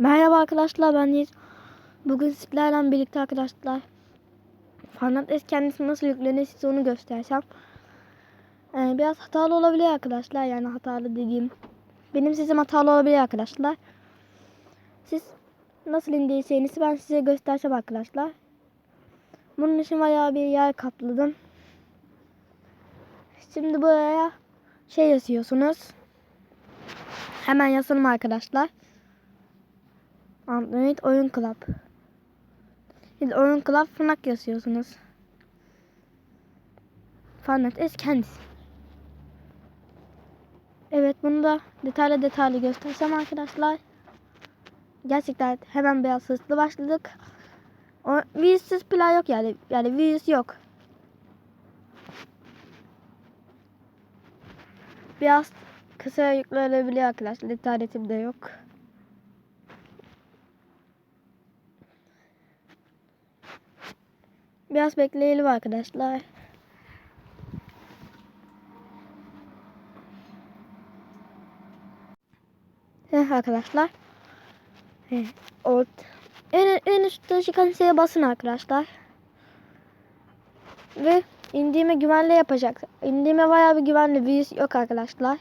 Merhaba arkadaşlar ben Yiğit. Bugün sizlerle birlikte arkadaşlar Fanat kendisi nasıl yüklenir size onu göstersem. Ee, biraz hatalı olabilir arkadaşlar yani hatalı dediğim. Benim sesim hatalı olabilir arkadaşlar. Siz nasıl indireceğinizi ben size göstersem arkadaşlar. Bunun için bayağı bir yer kapladım. Şimdi buraya şey yazıyorsunuz. Hemen yazalım arkadaşlar. Android Oyun Club. Siz Oyun Club Fnac yazıyorsunuz. Fanet es kendisi. Evet bunu da detaylı detaylı göstersem arkadaşlar. Gerçekten hemen biraz hızlı başladık. O, virüsüz plan yok yani. Yani virüs yok. Biraz kısa yüklenebiliyor arkadaşlar. İnternetim de yok. Biraz bekleyelim arkadaşlar. Evet arkadaşlar. Evet. Ort. En, en üstte çıkan şeye basın arkadaşlar. Ve indiğime güvenli yapacak. İndiğime bayağı bir güvenli virüs yok arkadaşlar.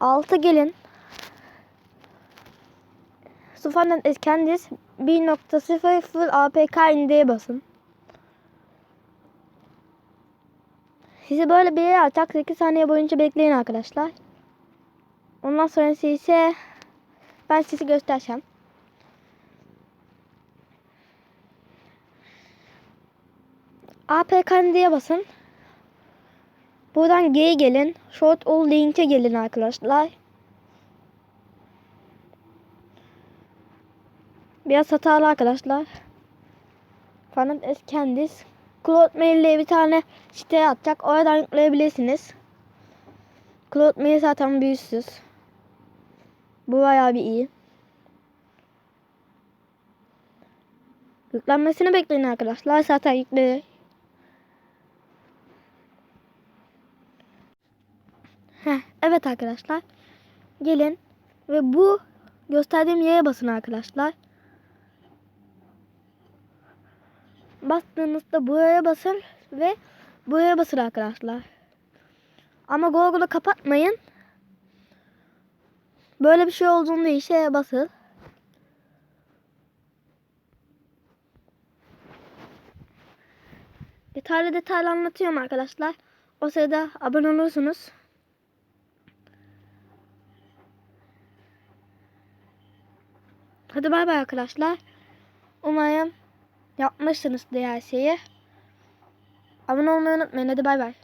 Altı gelin. Sıfırdan kendiniz 1.00 APK indiye basın. Sizi böyle bir yere atacak 8 saniye boyunca bekleyin arkadaşlar. Ondan sonra ise ben sizi göstereceğim. APK diye basın. Buradan G'ye gelin. Short all link'e gelin arkadaşlar. Biraz hatalı arkadaşlar. Falan es kendis. Cloud Mail ile bir tane siteye atacak. Oradan yükleyebilirsiniz. Cloud Mail zaten büyüsüz. Bu bayağı bir iyi. Yüklenmesini bekleyin arkadaşlar. Zaten yükle. Heh, evet arkadaşlar. Gelin ve bu gösterdiğim yere basın arkadaşlar. Bastığınızda buraya basın ve buraya basın arkadaşlar. Ama Google'u kapatmayın. Böyle bir şey olduğunda işe basın. Detaylı detaylı anlatıyorum arkadaşlar. O sırada abone olursunuz. Hadi bay bay arkadaşlar. Umarım yapmışsınız şeyi. Abone olmayı unutmayın. Hadi bay bay.